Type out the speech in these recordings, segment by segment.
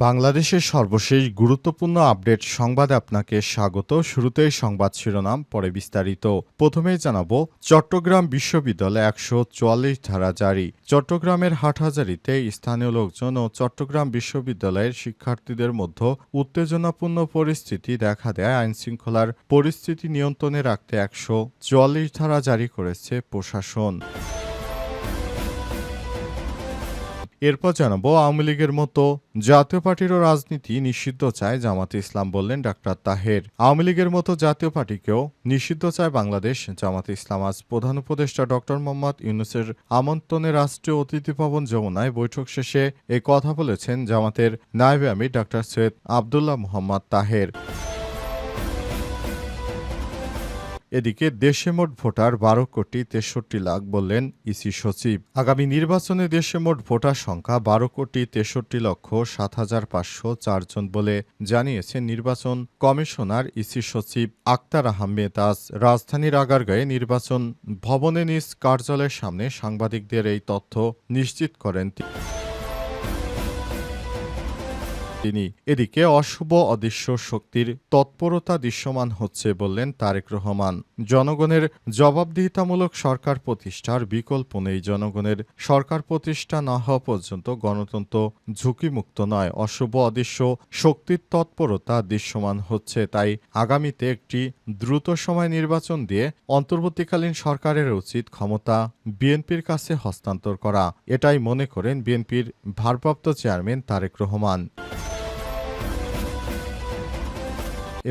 বাংলাদেশের সর্বশেষ গুরুত্বপূর্ণ আপডেট সংবাদে আপনাকে স্বাগত। শুরুতেই সংবাদ শিরোনাম, পরে বিস্তারিত। প্রথমেই জানাব, চট্টগ্রাম বিশ্ববিদ্যালয়ে একশো চুয়াল্লিশ ধারা জারি। চট্টগ্রামের হাটহাজারিতে স্থানীয় লোকজন ও চট্টগ্রাম বিশ্ববিদ্যালয়ের শিক্ষার্থীদের মধ্যে উত্তেজনাপূর্ণ পরিস্থিতি দেখা দেয়। আইনশৃঙ্খলার পরিস্থিতি নিয়ন্ত্রণে রাখতে একশো চুয়াল্লিশ ধারা জারি করেছে প্রশাসন। এরপর জানাব, আওয়ামী লীগের মতো জাতীয় পার্টিরও রাজনীতি নিষিদ্ধ চায় জামাতে ইসলাম বললেন ডাক্তার তাহের। আওয়ামী লীগের মতো জাতীয় পার্টিকেও নিষিদ্ধ চায় বাংলাদেশ। জামাতে ইসলাম আজ প্রধান উপদেষ্টা ডক্টর মোহাম্মদ ইউনুসের আমন্ত্রণে রাষ্ট্রীয় অতিথি ভবন যমুনায় বৈঠক শেষে এ কথা বলেছেন জামাতের নায়েবে আমির ডাক্তার সৈয়দ আবদুল্লাহ মোহাম্মদ তাহের। এদিকে দেশে মোট ভোটার বারো কোটি তেষট্টি লাখ বললেন ইসি সচিব আগামী নির্বাচনে দেশে মোট ভোটার সংখ্যা বারো কোটি তেষট্টি লক্ষ সাত হাজার পাঁচশো চারজন বলে জানিয়েছেন নির্বাচন কমিশনার ইসি সচিব আক্তার আহমেদ আজ রাজধানীর আগারগাঁয়ে নির্বাচন ভবনে নিজ কার্যালয়ের সামনে সাংবাদিকদের এই তথ্য নিশ্চিত করেন তিনি। তিনি, এদিকে অশুভ অদৃশ্য শক্তির তৎপরতা দৃশ্যমান হচ্ছে বললেন তারেক রহমান। জনগণের জবাবদিহিতামূলক সরকার প্রতিষ্ঠার বিকল্প নেই। জনগণের সরকার প্রতিষ্ঠা না হওয়া পর্যন্ত গণতন্ত্র ঝুঁকিমুক্ত নয়। অশুভ অদৃশ্য শক্তির তৎপরতা দৃশ্যমান হচ্ছে। তাই আগামীতে একটি দ্রুত সময় নির্বাচন দিয়ে অন্তর্বর্তীকালীন সরকারের উচিত ক্ষমতা বিএনপির কাছে হস্তান্তর করা। এটাই মনে করেন বিএনপির ভারপ্রাপ্ত চেয়ারম্যান তারেক রহমান।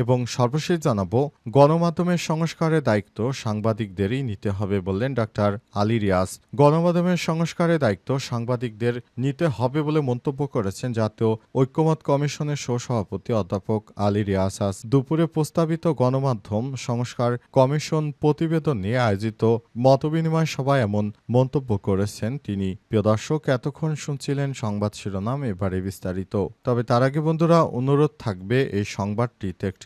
এবং সর্বশেষ জানাব, গণমাধ্যমের সংস্কারের দায়িত্ব সাংবাদিকদেরই নিতে হবে বললেন ডাক্তার আলী রিয়াজ। গণমাধ্যমের সংস্কারের দায়িত্ব সাংবাদিকদের নিতে হবে বলে মন্তব্য করেছেন জাতীয় ঐক্যমত কমিশনের সহসভাপতি অধ্যাপক আলী রিয়াজ। আজ দুপুরে প্রস্তাবিত গণমাধ্যম সংস্কার কমিশন প্রতিবেদন নিয়ে আয়োজিত মতবিনিময় সভায় এমন মন্তব্য করেছেন তিনি। প্রিয় দর্শক, এতক্ষণ শুনছিলেন সংবাদ শিরোনাম, এবারে বিস্তারিত। তবে তার আগে বন্ধুরা, অনুরোধ থাকবে এই সংবাদটিতে একটি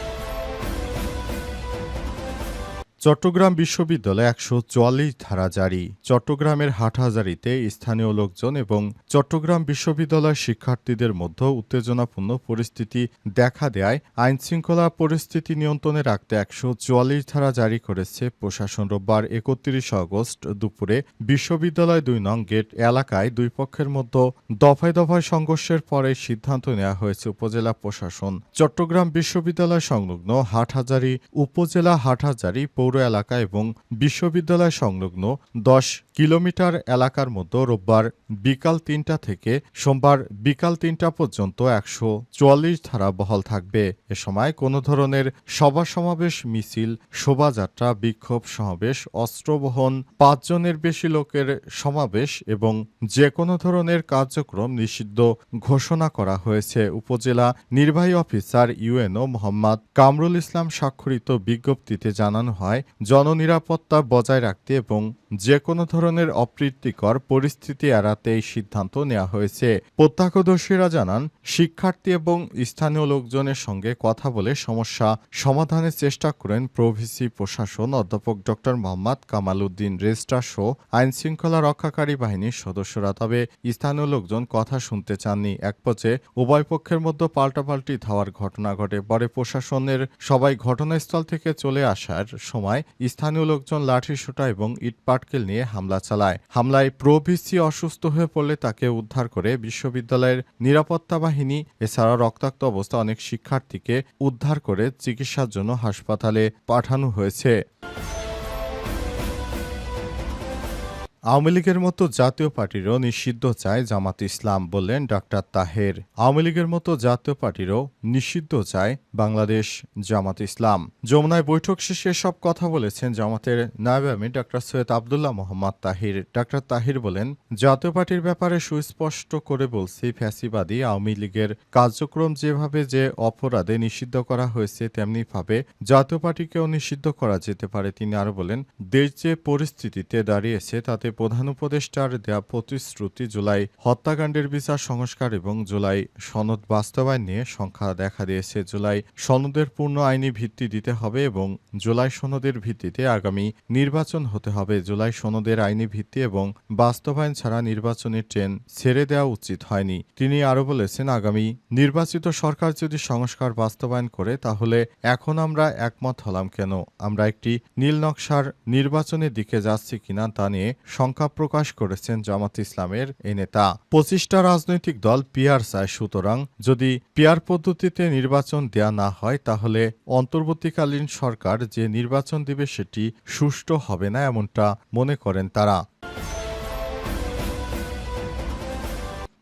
চট্টগ্রাম বিশ্ববিদ্যালয়ে একশো চুয়াল্লিশ ধারা জারি। চট্টগ্রামের হাটহাজারিতে স্থানীয় লোকজন এবং চট্টগ্রাম বিশ্ববিদ্যালয়ের শিক্ষার্থীদের মধ্যে উত্তেজনাপূর্ণ পরিস্থিতি দেখা দেয় আইন শৃঙ্খলা পরিস্থিতি নিয়ন্ত্রণে রাখতে একশো চুয়াল্লিশ ধারা জারি করেছে প্রশাসন। রোববার একত্রিশ আগস্ট দুপুরে বিশ্ববিদ্যালয় দুই নং গেট এলাকায় দুই পক্ষের মধ্যে দফায় দফায় সংঘর্ষের পরে সিদ্ধান্ত নেওয়া হয়েছে উপজেলা প্রশাসন। চট্টগ্রাম বিশ্ববিদ্যালয় সংলগ্ন হাটহাজারি, উপজেলা হাটহাজারি পৌর এলাকা এবং বিশ্ববিদ্যালয় সংলগ্ন দশ কিলোমিটার এলাকার মধ্যে রোববার বিকাল তিনটা থেকে সোমবার বিকাল তিনটা পর্যন্ত একশো চুয়াল্লিশ ধারা বহাল থাকবে। এ সময় কোনো ধরনের সভা সমাবেশ, মিছিল, শোভাযাত্রা, বিক্ষোভ সমাবেশ অস্ত্রবহন পাঁচজনের বেশি লোকের সমাবেশ এবং যে কোনো ধরনের কার্যক্রম নিষিদ্ধ ঘোষণা করা হয়েছে। উপজেলা নির্বাহী অফিসার ইউএনও মোহাম্মদ কামরুল ইসলাম স্বাক্ষরিত বিজ্ঞপ্তিতে জানানো হয়, জননিরাপত্তা বজায় রাখতে এবং যে কোনো ধরনের অপ্রীতিকর পরিস্থিতি এড়াতে এই সিদ্ধান্ত নেওয়া হয়েছে। প্রত্যক্ষদর্শীরা জানান, শিক্ষার্থী এবং স্থানীয় লোকজনের সঙ্গে কথা বলে সমস্যা সমাধানের চেষ্টা করেন প্রভিসি প্রশাসন অধ্যাপক ড মোহাম্মদ কামাল উদ্দিন রেজিস্ট্রার সহ আইন শৃঙ্খলা রক্ষাকারী বাহিনীর সদস্যরা। তবে স্থানীয় লোকজন কথা শুনতে চাননি। এক পর্যায়ে উভয় পক্ষের মধ্যে পাল্টাপাল্টি ধাওয়ার ঘটনা ঘটে। পরে প্রশাসনের সবাই ঘটনাস্থল থেকে চলে আসার সময় স্থানীয় লোকজন লাঠিসোঁটা এবং ইট পাটকেল নিয়ে হামলা চালায়। হামলায় প্রভিসি অসুস্থ হয়ে পড়লে তাকে উদ্ধার করে বিশ্ববিদ্যালয়ের নিরাপত্তা বাহিনী এছাড়া রক্তাক্ত অবস্থা অনেক শিক্ষার্থীকে উদ্ধার করে চিকিৎসার জন্য হাসপাতালে পাঠানো হয়েছে। আওয়ামী লীগের মতো জাতীয় পার্টিরও নিষিদ্ধ চায় জামাত ইসলাম বললেন ডাক্তার তাহের। আওয়ামী লীগের মতো জাতীয় পার্টিরও নিষিদ্ধ চায় বাংলাদেশ জামাত ইসলাম। যমুনায় বৈঠক শেষে সব কথা বলেছেন জামাতের নায়ব আমির ডাক্তার সৈয়দ আবদুল্লাহ মোহাম্মদ তাহির। ডাক্তার তাহির বলেন, জাতীয় পার্টির ব্যাপারে সুস্পষ্ট করে বলছি, ফ্যাসিবাদী আওয়ামী লীগের কার্যক্রম যেভাবে যে অপরাধে নিষিদ্ধ করা হয়েছে তেমনিভাবে জাতীয় পার্টিকেও নিষিদ্ধ করা যেতে পারে। তিনি আরও বলেন, দেশ যে পরিস্থিতিতে দাঁড়িয়েছে তাতে প্রধান উপদেষ্টার দেয়া প্রতিশ্রুতি জুলাই হত্যাকাণ্ডের বিচার সংস্কার এবং জুলাই সনদ বাস্তবায়ন নিয়ে সংখ্যা দেখা দিয়েছে। জুলাই সনদের পূর্ণ আইনি ভিত্তি দিতে হবে এবং জুলাই সনদের ভিত্তিতে আগামী নির্বাচন হতে হবে। জুলাই সনদের আইনি ভিত্তি এবং বাস্তবায়ন ছাড়া নির্বাচনের ট্রেন ছেড়ে দেওয়া উচিত হয়নি। তিনি আরও বলেছেন, আগামী নির্বাচিত সরকার যদি সংস্কার বাস্তবায়ন করে, তাহলে এখন আমরা একমত হলাম কেন? আমরা একটি নীল নকশার নির্বাচনের দিকে যাচ্ছি কিনা তা নিয়ে শঙ্কা প্রকাশ করেছেন জামাত ইসলামের এ নেতা। পঁচিশটা রাজনৈতিক দল পিয়ার চায়, সুতরাং যদি পিয়ার পদ্ধতিতে নির্বাচন দেয়া না হয়, তাহলে অন্তর্বর্তীকালীন সরকার যে নির্বাচন দিবে সেটি সুষ্ঠু হবে না, এমনটা মনে করেন তারা।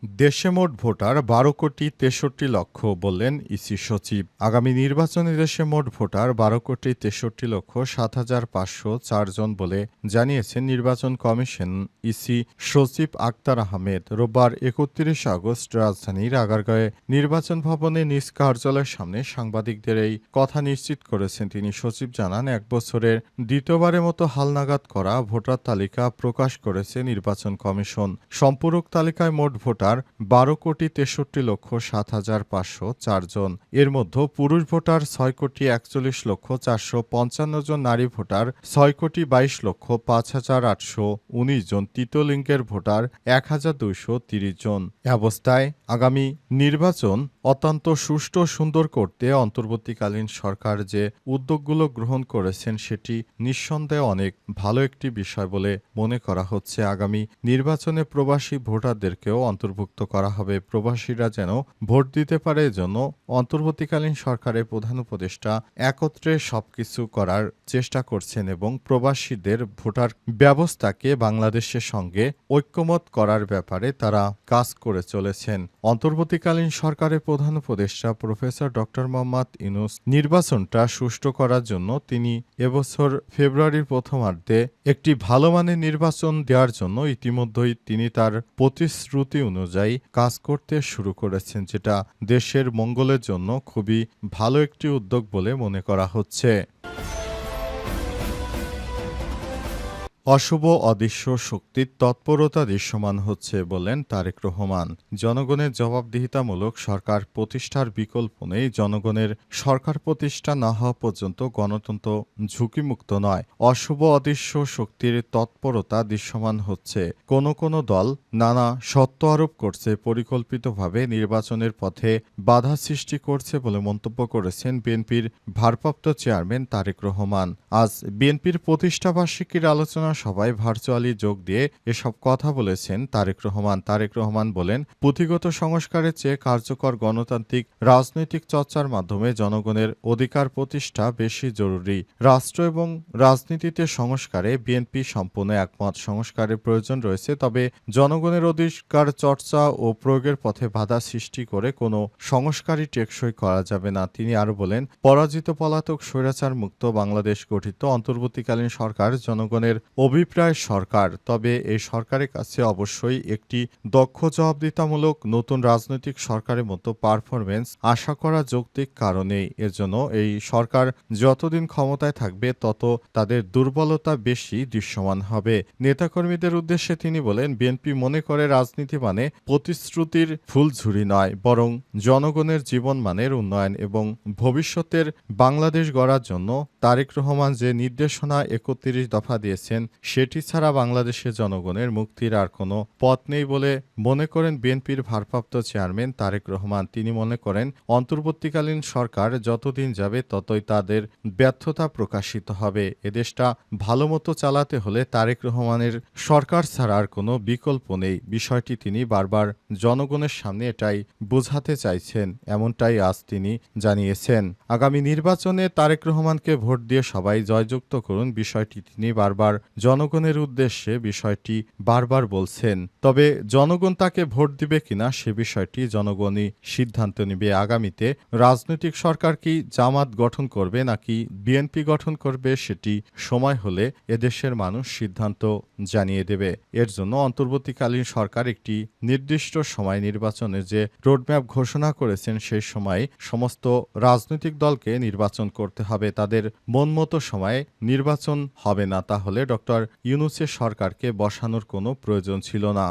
দেশে মোট ভোটার বারো কোটি তেষট্টি লক্ষ বললেন ইসি সচিব। আগামী নির্বাচনে দেশে মোট ভোটার বারো কোটি তেষট্টি লক্ষ সাত হাজার পাঁচশো চারজন বলে জানিয়েছেন নির্বাচন কমিশন। ইসি সচিব আক্তার আহমেদ রোববার একত্রিশ আগস্ট রাজধানীর আগারগাঁয়ে নির্বাচন ভবনে নিজ কার্যালয়ের সামনে সাংবাদিকদের এই কথা নিশ্চিত করেছেন তিনি। সচিব জানান, এক বছরের দ্বিতীয়বারের মতো হালনাগাদ করা ভোটার তালিকা প্রকাশ করেছে নির্বাচন কমিশন। সম্পূরক তালিকায় মোট ভোটার বারো কোটি তেষট্টি লক্ষ সাত হাজার পাঁচশো চারজন এর মধ্যে পুরুষ ভোটার ছয় কোটি একচল্লিশ লক্ষ চারশো পঞ্চান্ন জন, নারী ভোটার ছয় কোটি বাইশ লক্ষ পাঁচ হাজার আটশো উনিশ জন, তৃতীয় লিঙ্গের ভোটার এক হাজার দুইশো তিরিশ জন। অবস্থায় আগামী নির্বাচন অত্যন্ত সুষ্ঠু সুন্দর করতে অন্তর্বর্তীকালীন সরকার যে উদ্যোগগুলো গ্রহণ করেছেন সেটি নিঃসন্দেহে অনেক ভালো একটি বিষয় বলে মনে করা হচ্ছে। আগামী নির্বাচনে প্রবাসী ভোটারদেরকেও অন্তর্ভুক্ত করা হবে। প্রবাসীরা যেন ভোট দিতে পারে এজন্য অন্তর্বর্তীকালীন সরকারের প্রধান উপদেষ্টা একত্রে সবকিছু করার চেষ্টা করছেন এবং প্রবাসীদের ভোটার ব্যবস্থাকে বাংলাদেশের সঙ্গে ঐক্যমত করার ব্যাপারে তারা কাজ করে চলেছেন। অন্তর্বর্তীকালীন সরকারের প্রধান উপদেষ্টা প্রফেসর ডক্টর মোহাম্মদ ইনুস নির্বাচনটা সুষ্ঠু করার জন্য তিনি এবছর ফেব্রুয়ারির প্রথমার্ধে একটি ভালো মানের নির্বাচন দেওয়ার জন্য ইতিমধ্যেই তিনি তার প্রতিশ্রুতি অনুযায়ী কাজ করতে শুরু করেছেন, যেটা দেশের মঙ্গলের জন্য খুবই ভালো একটি উদ্যোগ বলে মনে করা হচ্ছে। অশুভ অদৃশ্য শক্তির তৎপরতা দৃশ্যমান হচ্ছে বলেন তারেক রহমান। জনগণের জবাবদিহিতামূলক সরকার প্রতিষ্ঠার বিকল্প নেই। জনগণের সরকার প্রতিষ্ঠা না হওয়া পর্যন্ত গণতন্ত্র ঝুঁকিমুক্ত নয়। অশুভ অদৃশ্য শক্তির তৎপরতা দৃশ্যমান হচ্ছে। কোন কোন দল নানা সত্য আরোপ করছে, পরিকল্পিতভাবে নির্বাচনের পথে বাধা সৃষ্টি করছে বলে মন্তব্য করেছেন বিএনপির ভারপ্রাপ্ত চেয়ারম্যান তারেক রহমান। আজ বিএনপির প্রতিষ্ঠাবার্ষিকীর আলোচনা সভায় ভার্চুয়ালি যোগ দিয়ে এসব কথা বলেছেন তারেক রহমান। তারেক রহমান বলেন, পুঁথিগত সংস্কারের চেয়ে কার্যকর গণতান্ত্রিক রাজনৈতিক চর্চার মাধ্যমে জনগণের অধিকার প্রতিষ্ঠা বেশি জরুরি। রাষ্ট্র এবং রাজনীতিতে সংস্কারে বিএনপি সম্পূর্ণ একমত। সংস্কারের প্রয়োজন রয়েছে, তবে জনগণের অধিকার চর্চা ও প্রয়োগের পথে বাধা সৃষ্টি করে কোনো সংস্কারই টেকসই করা যাবে না। তিনি আরও বলেন, পরাজিত পলাতক স্বৈরাচার মুক্ত বাংলাদেশ গঠিত। অন্তর্বর্তীকালীন সরকার জনগণের অভিপ্রায় সরকার, তবে এই সরকারের কাছে অবশ্যই একটি দক্ষ জবাবদিতামূলক নতুন রাজনৈতিক সরকারের মতো পারফরমেন্স আশা করা যৌক্তিক কারণেই। এর জন্য এই সরকার যতদিন ক্ষমতায় থাকবে, তত তাদের দুর্বলতা বেশি দৃশ্যমান হবে। নেতাকর্মীদের উদ্দেশ্যে তিনি বলেন, বিএনপি মনে করে রাজনীতি মানে প্রতিশ্রুতির ফুলঝুরি নয়, বরং জনগণের জীবনমানের উন্নয়ন এবং ভবিষ্যতের বাংলাদেশ গড়ার জন্য তারেক রহমান যে নির্দেশনা একত্রিশ দফা দিয়েছেন সেটি ছাড়া বাংলাদেশের জনগণের মুক্তির আর কোনো পথ নেই বলে মনে করেন বিএনপির ভারপ্রাপ্ত চেয়ারম্যান তারেক রহমান। তিনি মনে করেন, অন্তর্বর্তীকালীন সরকার যতদিন যাবে ততই তাদের ব্যর্থতা প্রকাশিত হবে। এদেশটা ভালো মতো চালাতে হলে তারেক রহমানের সরকার ছাড়া আর কোনো বিকল্প নেই। বিষয়টি তিনি বারবার জনগণের সামনে এটাই বোঝাতে চাইছেন, এমনটাই আজ তিনি জানিয়েছেন। আগামী নির্বাচনে তারেক রহমানকে ভোট দিয়ে সবাই জয়যুক্ত করুন, বিষয়টি তিনি বারবার জনগণের উদ্দেশ্যে বিষয়টি বারবার বলছেন। তবে জনগণ তাকে ভোট দিবে কিনা সে বিষয়টি জনগণই সিদ্ধান্ত নেবে। আগামীতে রাজনৈতিক সরকার কি জামাত গঠন করবে নাকি বিএনপি গঠন করবে সেটি সময় হলে এদেশের মানুষ সিদ্ধান্ত জানিয়ে দেবে। এর জন্য অন্তর্বর্তীকালীন সরকার একটি নির্দিষ্ট সময় নির্বাচনে যে রোডম্যাপ ঘোষণা করেছেন সেই সময় সমস্ত রাজনৈতিক দলকে নির্বাচন করতে হবে। তাদের মন মতো সময়ে নির্বাচন হবে না। তাহলে ডক্টর ইউনুসের সরকারকে বসানোর কোনো প্রয়োজন ছিল না।